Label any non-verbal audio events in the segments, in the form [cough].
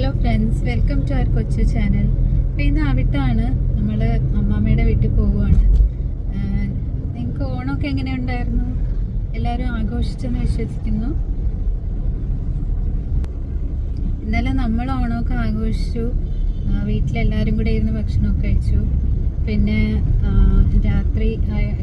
Hello friends welcome to our കൊച്ചു channel അപ്പം ഇന്ന് അവിട്ടാണ് നമ്മൾ അമ്മാമ്മയുടെ വീട്ടിൽ പോവുകയാണ്. നിങ്ങൾക്ക് ഓണമൊക്കെ എങ്ങനെ ഉണ്ടായിരുന്നു? എല്ലാവരും ആഘോഷിച്ചെന്ന് വിശ്വസിക്കുന്നു. ഇന്നലെ നമ്മൾ ഓണമൊക്കെ ആഘോഷിച്ചു. വീട്ടിലെല്ലാവരും കൂടെ ഇരുന്ന് ഭക്ഷണമൊക്കെ കഴിച്ചു. പിന്നെ രാത്രി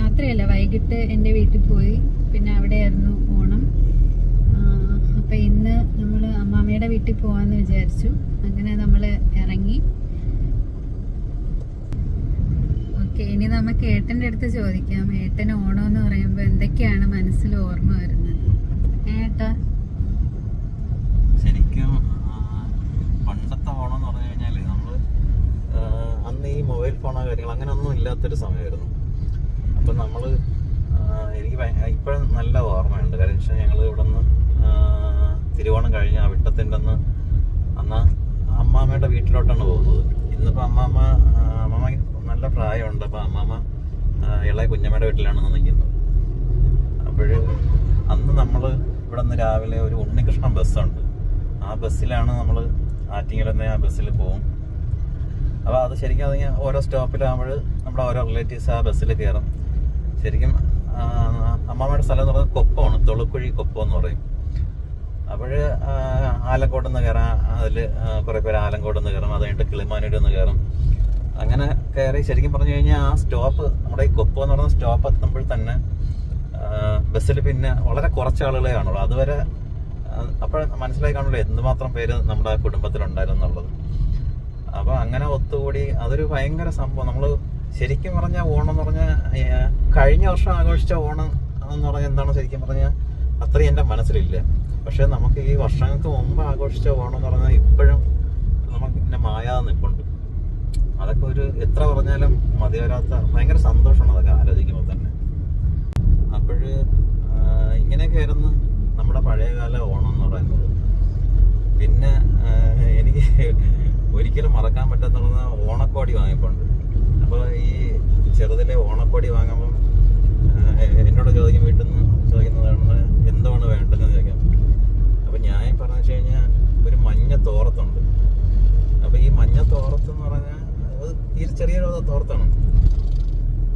രാത്രിയല്ല വൈകിട്ട് എന്റെ വീട്ടിൽ പോയി. പിന്നെ അവിടെയായിരുന്നു ഓണം. അപ്പോൾ ഇന്ന് നമ്മൾ വീട്ടിൽ പോകാമെന്ന് വിചാരിച്ചു. അങ്ങനെ നമ്മൾ ഇറങ്ങി. ഓക്കെ ഇനി നമുക്ക് ഏട്ടന്റെ അടുത്ത് ചോദിക്കാം. ഏട്ടൻ ഓണം എന്ന് പറയുമ്പോൾ എന്തൊക്കെയാണ് മനസ്സിൽ ഓർമ്മ വരുന്നത്? ഏട്ടാ? ശരിക്കും പണ്ടത്തെ ഓണം എന്ന് പറഞ്ഞു കഴിഞ്ഞാൽ നമ്മൾ അന്ന് ഈ മൊബൈൽ ഫോണോ കാര്യങ്ങൾ അങ്ങനെ ഒന്നും ഇല്ലാത്തൊരു സമയമായിരുന്നു. അപ്പം നമ്മൾ എനിക്ക് ഇപ്പോഴും നല്ല ഓർമ്മയുണ്ട്. കാരണം വെച്ചാൽ ഞങ്ങൾ ഇവിടെ നിന്ന് തിരുവോണം കഴിഞ്ഞ് അവിട്ടത്തിന്റെ അന്ന് അന്ന് അമ്മാമ്മയുടെ വീട്ടിലോട്ടാണ് പോകുന്നത്. ഇന്നിപ്പോൾ അമ്മാമ്മ അമ്മാമ അമ്മാമ്മ നല്ല പ്രായമുണ്ട്. അപ്പോൾ അമ്മാമ്മ ഇളയ കുഞ്ഞമ്മയുടെ വീട്ടിലാണ് നിൽക്കുന്നത്. അപ്പോൾ അന്ന് നമ്മൾ ഇവിടെ നിന്ന് രാവിലെ ഒരു ഉണ്ണികൃഷ്ണൻ ബസ്സുണ്ട്. ആ ബസ്സിലാണ് നമ്മൾ ആറ്റിങ്ങലെന്ന് ആ ബസ്സിൽ പോകും. അപ്പോൾ അത് ശരിക്കും അത് ഓരോ സ്റ്റോപ്പിലാകുമ്പോൾ നമ്മുടെ ഓരോ റിലേറ്റീവ്സ് ആ ബസ്സിൽ കയറും. ശരിക്കും ആ, അമ്മാമ്മയുടെ സ്ഥലം എന്ന് പറയുന്നത് കൊപ്പമാണ് തൊളുക്കുഴി കൊപ്പം എന്ന് പറയും. അപ്പോൾ ആലങ്കോട് നിന്ന് കയറാം അതിൽ കുറേ പേര് ആലങ്കോട്ടെന്ന് കയറും അത് കഴിഞ്ഞിട്ട് കിളിമാനൂരിൽ നിന്ന് കയറും അങ്ങനെ കയറി ശരിക്കും പറഞ്ഞു കഴിഞ്ഞാൽ ആ സ്റ്റോപ്പ് നമ്മുടെ ഈ കൊപ്പ് എന്ന് പറയുന്ന സ്റ്റോപ്പ് എത്തുമ്പോൾ തന്നെ ബസ്സിൽ പിന്നെ വളരെ കുറച്ച് ആളുകളെ കാണുള്ളൂ. അതുവരെ അപ്പോൾ മനസ്സിലായി കാണുള്ളൂ എന്തുമാത്രം പേര് നമ്മുടെ കുടുംബത്തിലുണ്ടായിരുന്നു എന്നുള്ളത് അപ്പോൾ അങ്ങനെ ഒത്തുകൂടി അതൊരു ഭയങ്കര സംഭവം. നമ്മൾ ശരിക്കും പറഞ്ഞാൽ ഓണം എന്ന് പറഞ്ഞാൽ കഴിഞ്ഞ വർഷം ആഘോഷിച്ച ഓണം എന്ന് പറഞ്ഞാൽ എന്താണ് ശരിക്കും പറഞ്ഞാൽ അത്രയും എന്റെ മനസ്സിലില്ല. പക്ഷെ നമുക്ക് ഈ വർഷങ്ങൾക്ക് മുമ്പ് ആഘോഷിച്ച ഓണം എന്ന് പറഞ്ഞാൽ ഇപ്പോഴും നമുക്ക് പിന്നെ മായാതെ നിൽപ്പുണ്ട് അതൊക്കെ ഒരു എത്ര പറഞ്ഞാലും മതി വരാത്ത ഭയങ്കര സന്തോഷമാണ് അതൊക്കെ ആലോചിക്കുമ്പോൾ തന്നെ. അപ്പോഴ് ഇങ്ങനെയൊക്കെ ആയിരുന്നു നമ്മുടെ പഴയകാല ഓണം എന്ന് പറയുന്നത്. പിന്നെ എനിക്ക് ഒരിക്കലും മറക്കാൻ പറ്റാത്ത ഓണക്കോടി വാങ്ങിപ്പോണ്ട് അപ്പോൾ ഈ ചെറുതിലെ ഓണക്കോടി വാങ്ങുമ്പം എന്നോട് ചോദിക്കും വീട്ടിൽ നിന്ന് ചോദിക്കുന്നതാണ് എന്താണ് വേണ്ടതെന്ന് ചോദിക്കാം അപ്പം ഞാൻ പറഞ്ഞു കഴിഞ്ഞാൽ ഒരു മഞ്ഞ തോറത്തുണ്ട്. അപ്പോൾ ഈ മഞ്ഞ തോറത്ത് എന്ന് പറഞ്ഞാൽ അത് തീരെ ചെറിയൊരു തോർത്താണ്.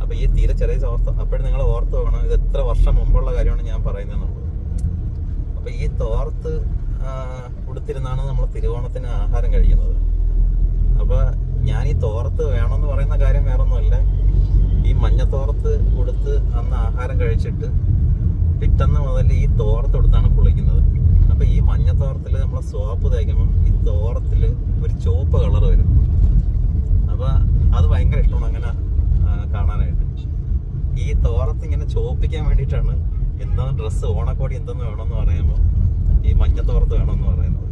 അപ്പോൾ ഈ തീരെ ചെറിയ തോർത്ത് അപ്പോഴും നിങ്ങൾ ഓർത്ത് വേണം ഇത് എത്ര വർഷം മുമ്പുള്ള കാര്യമാണ് ഞാൻ പറയുന്നത് അപ്പോൾ ഈ തോർത്ത് കൊടുത്തിരുന്നാണ് നമ്മൾ തിരുവോണത്തിന് ആഹാരം കഴിക്കുന്നത്. അപ്പോൾ ഞാൻ ഈ തോർത്ത് വേണമെന്ന് പറയുന്ന കാര്യം വേറൊന്നുമല്ല. ഈ മഞ്ഞ തോർത്ത് കൊടുത്ത് അന്ന് ആഹാരം കഴിച്ചിട്ട് പിറ്റന്ന് മുതൽ ഈ തോർത്ത് കൊടുത്താണ് കുളിക്കുന്നത്. അപ്പോൾ ഈ മഞ്ഞ തോറത്തിൽ നമ്മൾ സോപ്പ് തേക്കുമ്പം ഈ തോറത്തിൽ ഒരു ചുവപ്പ് കളർ വരും. അപ്പോൾ അത് ഭയങ്കര ഇഷ്ടമാണ് അങ്ങനെ കാണാനായിട്ട്. ഈ തോറത്ത് ഇങ്ങനെ ചോപ്പിക്കാൻ വേണ്ടിയിട്ടാണ് എന്താ ഡ്രസ്സ് ഓണക്കോടി എന്തെന്ന് വേണമെന്ന് പറയുമ്പോൾ ഈ മഞ്ഞ തോറത്ത് വേണമെന്ന് പറയുന്നത്.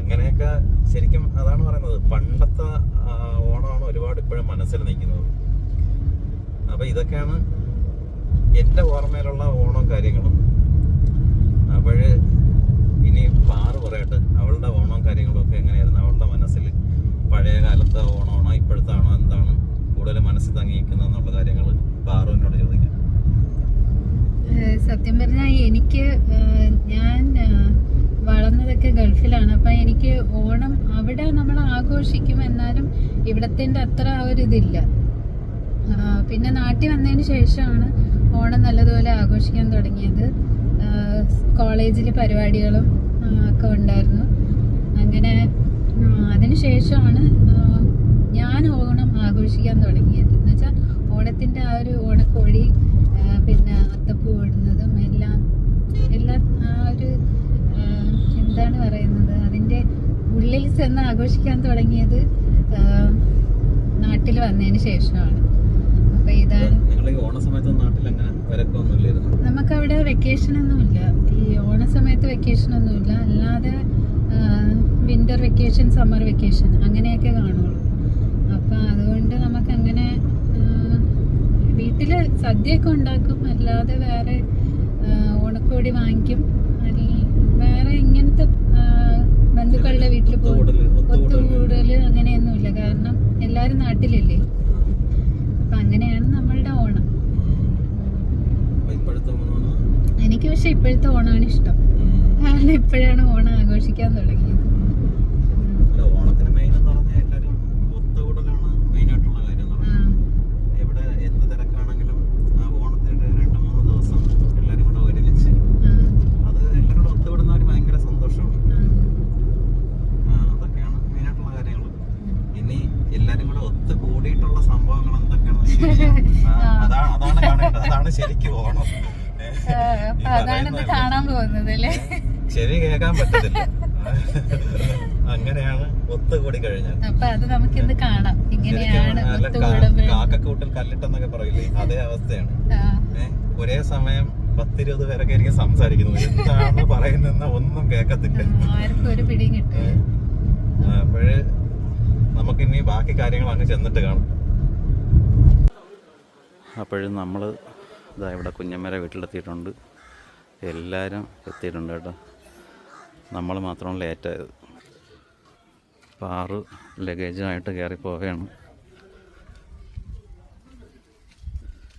അങ്ങനെയൊക്കെ ശരിക്കും അതാണ് പറയുന്നത്. പണ്ടത്തെ ഓണമാണ് ഒരുപാട് ഇപ്പോഴും മനസ്സിൽ നിൽക്കുന്നത്. അപ്പൊ ഇതൊക്കെയാണ് എന്റെ ഓർമ്മയിലുള്ള ഓണവും കാര്യങ്ങളും. അപ്പോഴ് ഇനി പാറ് പറയട്ടെ. അവളുടെ ഓണവും കാര്യങ്ങളും ഒക്കെ എങ്ങനെയായിരുന്നു? അവളുടെ മനസ്സിൽ പഴയ കാലത്തെ ഓണമാണോ ഇപ്പോഴത്താണോ എന്താണ് കൂടുതൽ മനസ്സിൽ തങ്ങിയിരിക്കുന്നത് എന്നുള്ള കാര്യങ്ങൾ പാറുവിനോട് ചോദിക്കാം. സത്യം പറഞ്ഞാൽ എനിക്ക് ഞാൻ വളർന്നതൊക്കെ ഗൾഫിലാണ്. അപ്പം എനിക്ക് ഓണം അവിടെ നമ്മൾ ആഘോഷിക്കും എന്നാലും ഇവിടത്തിന്റെ അത്ര ഒരു ഇതില്ല. പിന്നെ നാട്ടിൽ വന്നതിന് ശേഷമാണ് ഓണം നല്ലതുപോലെ ആഘോഷിക്കാൻ തുടങ്ങിയത്. കോളേജിൽ പരിപാടികളും ഒക്കെ ഉണ്ടായിരുന്നു. അങ്ങനെ അതിനുശേഷമാണ് ശേഷമാണ് ഞാൻ ഓണം ആഘോഷിക്കാൻ തുടങ്ങിയത്. എന്ന് വെച്ചാൽ ഓണത്തിന്റെ ആ ഒരു ഓണക്കോഴി പിന്നെ അത്തപ്പൂ ഇടുന്നതും എല്ലാം എല്ലാം ആ ഒരു എന്താണ് പറയുന്നത് അതിന്റെ ഉള്ളിൽ ചെന്ന് ആഘോഷിക്കാൻ തുടങ്ങിയത് നാട്ടിൽ വന്നതിന് ശേഷമാണ്. അപ്പോൾ ഇതാണ് നിങ്ങൾ ഈ ഓണ സമയത്ത് നാട്ടിൽ അങ്ങനെ വരക്കൊന്നുമില്ലായിരുന്നു ഒന്നുമില്ല ഈ ഓണ സമയത്ത് വെക്കേഷൻ ഒന്നുമില്ല അല്ലാതെ വിന്റർ വെക്കേഷൻ സമ്മർ വെക്കേഷൻ അങ്ങനെയൊക്കെ കാണുള്ളൂ. അപ്പം അതുകൊണ്ട് നമുക്ക് അങ്ങനെ വീട്ടിൽ സദ്യയൊക്കെ ഉണ്ടാക്കും. അല്ലാതെ വേറെ ഓണക്കോടി വാങ്ങിക്കും. വേറെ ഇങ്ങനത്തെ ആ, ബന്ധുക്കളുടെ വീട്ടിൽ പോകും ഒത്തുകൂടൽ, ഒത്തുകൂടൽ. ഒത്തുകൂടൽ അങ്ങനെയൊന്നുമില്ല കാരണം എല്ലാവരും നാട്ടിലല്ലേ അപ്പം അങ്ങനെയാണ് നമ്മളുടെ ഓണം അപ്പൊ ഇപ്പോഴത്തെ ഓണമാണ് ഇപ്പോഴത്തെ ഇഷ്ടം. കാരണം ഇപ്പോഴാണ് ഓണം ആഘോഷിക്കാൻ തുടങ്ങിയത് ഉം. അതാണ് ശരിക്കും ഓണം ആ, അപ്പൊ അതാണ് ഇന്ന് കാണാൻ പോകുന്നത് അല്ലേ ചെവി കേൾക്കാൻ പറ്റത്തില്ല. അങ്ങനെയാണ് ഒത്തുകൂടി കഴിഞ്ഞാൽ അപ്പൊ അത് നമുക്ക് ഇന്ന് കാണാം ഇങ്ങനെയാണ് കാക്കക്കൂട്ടൽ കല്ലിട്ടെന്നൊക്കെ പറയില്ലേ? അതേ അവസ്ഥയാണ്. ഒരേ സമയം പത്തിരുപത് പേരൊക്കെ ആയിരിക്കും സംസാരിക്കുന്നത് എന്താണ് പറയുന്നതെന്ന് ഒന്നും കേൾക്കത്തില്ല. അപ്പോഴ് നമുക്കിനി ബാക്കി കാര്യങ്ങൾ അങ്ങ് ചെന്നിട്ട് കാണും. അപ്പോഴും നമ്മൾ ഇതാ ഇവിടെ കുഞ്ഞമ്മരെ വീട്ടിലെത്തിയിട്ടുണ്ട്. എല്ലാവരും എത്തിയിട്ടുണ്ട് കേട്ടോ. നമ്മൾ മാത്രം ലേറ്റായത് അപ്പോൾ ആറ് ലഗേജുമായിട്ട് കയറി പോവുകയാണ്.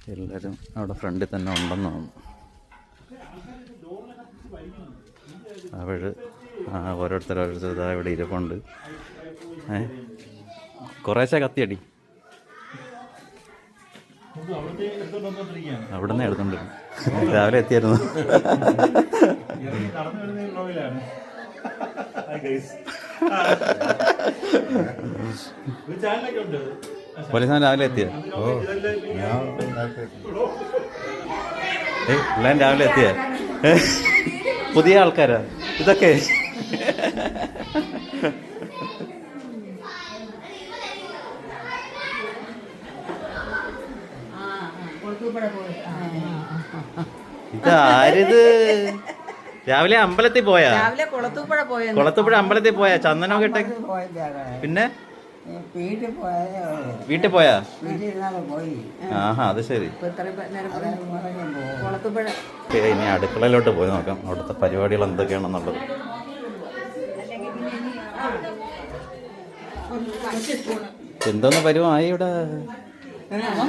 എല്ലാവരും അവിടെ ഫ്രണ്ടിൽ തന്നെ ഉണ്ടെന്ന് തോന്നുന്നു ആ ഓരോരുത്തർ ഓരോരുത്തർ ഇവിടെ ഇരിപ്പുണ്ട്. ഏ? കുറേശ്ശെ കത്തിയടി. അവിടെ നിന്ന് എടുത്തോണ്ടിരുന്നു. രാവിലെ എത്തിയായിരുന്നു. [laughs] പോലീസാൻ രാവിലെ എത്തിയ? ഏ എല്ലാം രാവിലെ എത്തിയ? പുതിയ ആൾക്കാരാ? ഇതൊക്കെ. ഇത് ആരിത് രാവിലെ അമ്പലത്തിൽ പോയാ? രാവിലെ കുളത്തൂപ്പുഴ പോയ. അമ്പലത്തിൽ പോയാ? ചന്ദനോ കിട്ട പിന്നെ? വീട്ടിൽ പോയാ? വീട്ടിൽ പോയി. ആഹാ അത് ശരി. ഇപ്പൊ ഇത്രയും നേരം കുളത്തൂപ്പുഴ. ഇനി അടുക്കളയിലോട്ട് പോയി നോക്കാം. അവിടുത്തെ പരിപാടികൾ എന്തൊക്കെയാണെന്നുള്ളത്. എന്തോന്ന് പരിവായി ഇവിടെ?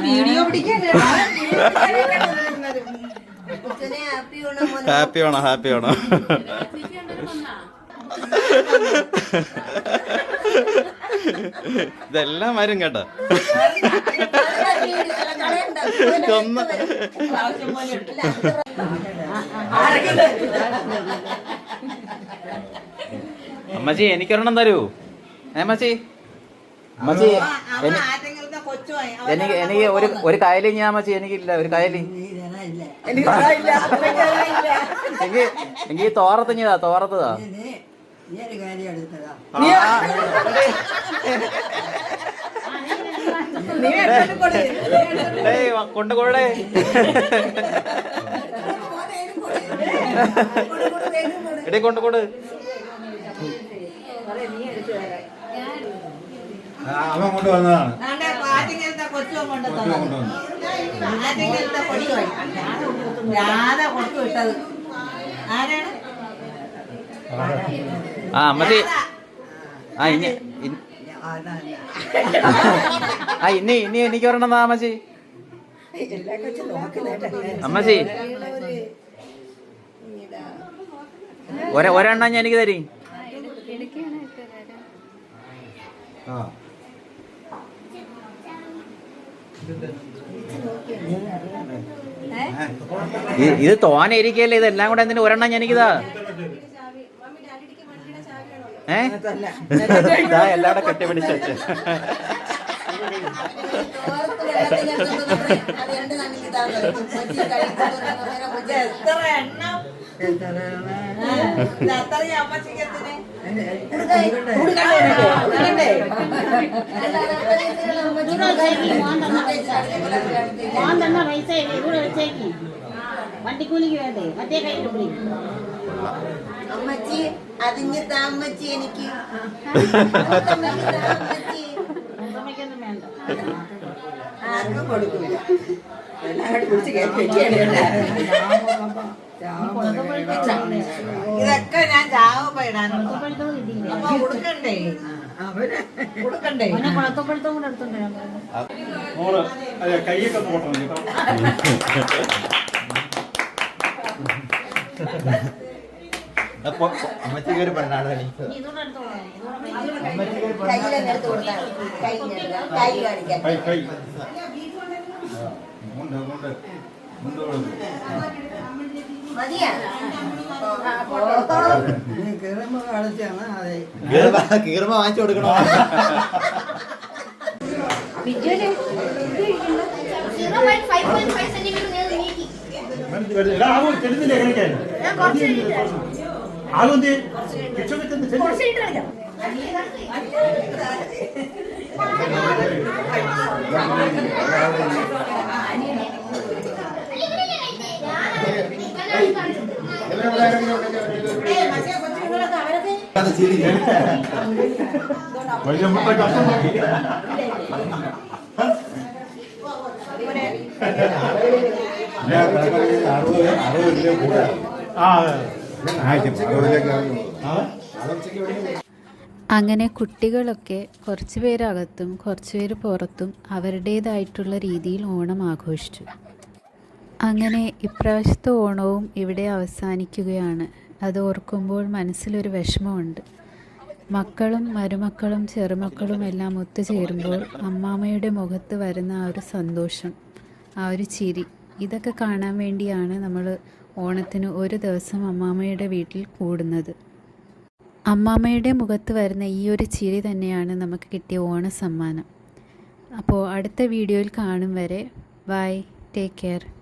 വീഡിയോ പിടിക്കാൻ [laughs] ഹാപ്പി ആണോ ഹാപ്പി ആണോ ഇതെല്ലാം വരും കേട്ടോ. ഒന്ന് അമ്മച്ചി എനിക്കൊരെണ്ണം തരൂ. ഏ അമ്മച്ചി? അമ്മച്ചി എനി- എനിക്ക് എനിക്ക് ഒരു ഒരു കയലി ഞാൻ അമ്മച്ചി എനിക്കില്ല ഒരു കയലി എനിക്ക് എനിക്ക് തോറത്തിഞ്ഞതാ തോറത്തതാ? കൊണ്ടുകൊടേ എടേ കൊണ്ടുകൊട് അവൻ കൊണ്ടുവന്നതാണ് കൊച്ചു കൊണ്ടുവന്നു ആറ്റിങ്ങലത്തെ പൊടി രാധ കൊടുത്തു വിട്ടത് ആരാണ്? ആ അമ്മച്ചി ആ ഇനി ആ ഇനി ഇനി എനിക്ക് ഒരെണ്ണം താ അമ്മച്ചി അമ്മച്ചി. ഒരെ ഒരെണ്ണം ഞാൻ എനിക്ക് തരീ. ആ. ഇത് തോനെ ഇരിക്കല്ലേ ഇതെല്ലാം കൂടെ എന്തിനു ഒരെണ്ണം ഞാനിക്കതാ? ഏ? എല്ലാടെ എല്ലാം പിടിച്ച കെട്ടിപ്പിടിച്ച് എത്ര എണ്ണം? പൈസ ഇവിടെ വെച്ചേക്ക് വണ്ടിക്കൂലിക്ക് വേണ്ടേ മറ്റേ കയ്യിൽ പിടി അമ്മച്ചി അതിഞ്ഞ് താമ്മച്ചി എനിക്ക് അമ്മയ്ക്കൊന്നും വേണ്ട ആർക്കും കൊടുക്കില്ല എല്ലാവരും കൂടി പിടിച്ച് കയറ്റി വെക്കുകയാണ് ഇതൊക്കെ ഞാൻ കിട്ടിയില്ല അപ്പൊ കൊടുക്കണ്ടേ കൊടുക്കണ്ടേ അവനെ കുളത്തപ്പഴുത്തവും കൂടെ എടുത്തോണ്ട് വരാൻ പറഞ്ഞു മോൾ അതെ കൈയൊക്കെ പോട്ടണം കേട്ടോ. അമ്മച്ചിക്ക് ഒരു പെണ്ണാണ് കാണിക്കാൻ കീർമ വാങ്ങിച്ചു കൊടുക്കണോ സീറോ പോയിന്റ് ചെന്ന് ചെല്ല്. വലിയ മുട്ട കഷ്ടം നോക്കി. ഞാൻ അറുപത് അറുപതിലെ കൂടെ. ആ ആ? അങ്ങനെ കുട്ടികളൊക്കെ കുറച്ച് പേരകത്തും കുറച്ച് പേര് പുറത്തും അവരുടേതായിട്ടുള്ള രീതിയിൽ ഓണം ആഘോഷിച്ചു. അങ്ങനെ ഇപ്രാവശ്യത്തെ ഓണവും ഇവിടെ അവസാനിക്കുകയാണ്. അത് ഓർക്കുമ്പോൾ മനസ്സിലൊരു വിഷമമുണ്ട്. മക്കളും മരുമക്കളും ചെറുമക്കളും എല്ലാം ഒത്തുചേരുമ്പോൾ അമ്മാമ്മയുടെ മുഖത്ത് വരുന്ന ആ ഒരു സന്തോഷം ആ ഒരു ചിരി ഇതൊക്കെ കാണാൻ വേണ്ടിയാണ് നമ്മൾ ഓണത്തിന് ഒരു ദിവസം അമ്മാമ്മയുടെ വീട്ടിൽ കൂടുന്നത്. അമ്മാമ്മയുടെ മുഖത്ത് വരുന്ന ഈ ഒരു ചിരി തന്നെയാണ് നമുക്ക് കിട്ടിയ ഓണ സമ്മാനം അപ്പോൾ അടുത്ത വീഡിയോയിൽ കാണും വരെ. ബൈ. Take care.